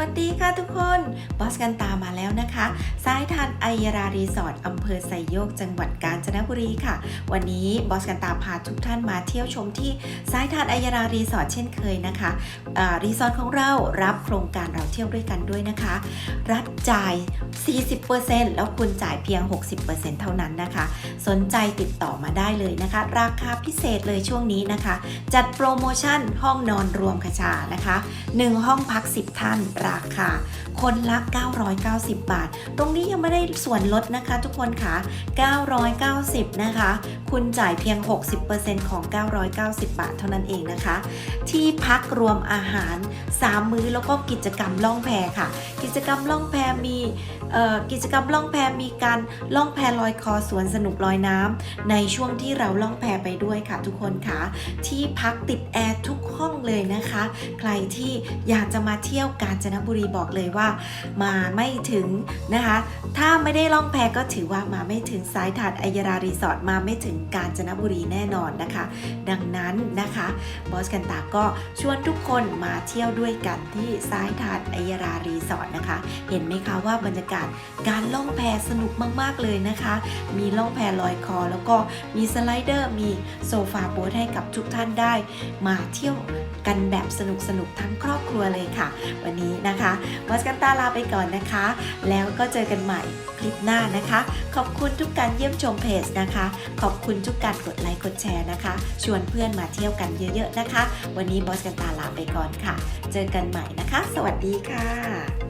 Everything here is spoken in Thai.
วัสดีค่ะทุกคน บอสกันตามาแล้วนะคะสายทานไอยรารีสอร์ทอำเภอไซโยก จังหวัดกาญจนบุรีค่ะ วันนี้บอสกันตาพาทุกท่านมาเที่ยวชมที่สายทานไอยรารีสอร์ทเช่นเคยนะคะรีสอร์ทของเรารับโครงการเราเที่ยวด้วยกันด้วยนะคะ รัฐจ่าย 40%แล้วคุณจ่ายเพียง 60%เท่านั้นนะคะ สนใจติดต่อมาได้เลยนะคะ ราคาพิเศษเลยช่วงนี้นะคะ จัดโปรโมชั่นห้องนอนรวมคชานะคะ 1 ห้องพัก 10 ท่านราคา คนละ 990 บาท ตรงนี้ยังไม่ได้ส่วนลดนะคะทุกคนค่ะ 990 นะคะ คุณจ่ายเพียง 60%ของ 990 บาทเท่านั้นเองนะคะ ที่พักรวมอาหาร 3 มื้อแล้วก็กิจกรรมล่องแพค่ะ กิจกรรมล่องแพมีกิจกรรมล่องแพมีการล่องแพลอยคอสวนสนุกลอยน้ำในช่วงที่เราล่องแพไปด้วยค่ะ ทุกคนค่ะที่พักติดแอร์ทุกห้องเลยนะคะ ใครที่อยากจะมาเที่ยวกาญจนบุรีบอกเลยว่า มาไม่ถึงนะคะ ถ้าไม่ได้ล่องแพก็ถือว่ามาไม่ถึงสายถาดไอยรารีสอร์ทมาไม่ถึงกาญจนบุรีแน่นอนนะคะ ดังนั้นนะคะบอสกันตาก็ชวนทุกคนมาเที่ยวด้วยกันที่สายถาดไอยรารีสอร์ทนะคะ เห็นไหมคะว่าบรรยากาศการล่องแพสนุกมาก ๆ เลยนะคะ มีล่องแพลอยคอ แล้วก็มีสไลเดอร์มีโซฟาโบ๊ทให้กับทุกท่านได้ มาเที่ยวกันแบบสนุกสนุกๆทั้งครอบครัวเลยค่ะ วันนี้นะคะบอสกันตาลาไปก่อนนะคะ แล้วก็เจอกันใหม่คลิปหน้านะคะ ขอบคุณทุกการเยี่ยมชมเพจนะคะ ขอบคุณทุกการกดไลค์กดแชร์นะคะ ชวนเพื่อนมาเที่ยวกันเยอะๆนะคะ วันนี้บอสกันตาลาไปก่อนค่ะ เจอกันใหม่นะคะ สวัสดีค่ะ